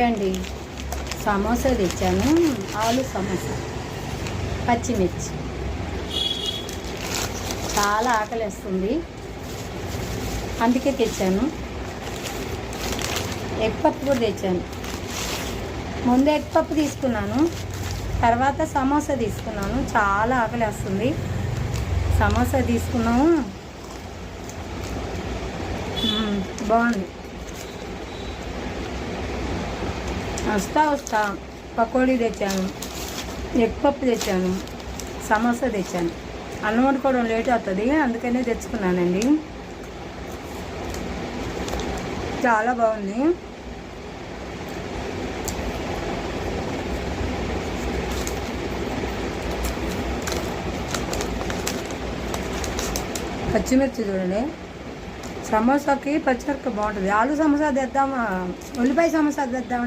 అండి. సమోసా తెచ్చాను. ఆలు సమోసా. పచ్చిమిర్చి. చాలా ఆకలిస్తుంది. అందుకే తెచ్చాను. ఎగ్ పప్పు కూడా తెచ్చాను. ముందు ఎగ్ పప్పు తీసుకున్నాను. తర్వాత సమోసా తీసుకున్నాను. చాలా ఆకలిస్తుంది. సమోసా తీసుకున్నాము. బాగుంది. వస్తా వస్తా పకోడీ తెచ్చాను ఎగ్ పప్పు తెచ్చాను సమోసా తెచ్చాను. అన్నం వండుకోవడం లేట్ అవుతుంది అందుకనే తెచ్చుకున్నానండి. చాలా బాగుంది. పచ్చిమిర్చి చూడండి. సమోసాకి పచ్చిమిరపకాయ బాగుంటుంది. ఆలు సమోసా తెద్దామా? ఉల్లిపాయ సమోసా తెద్దామా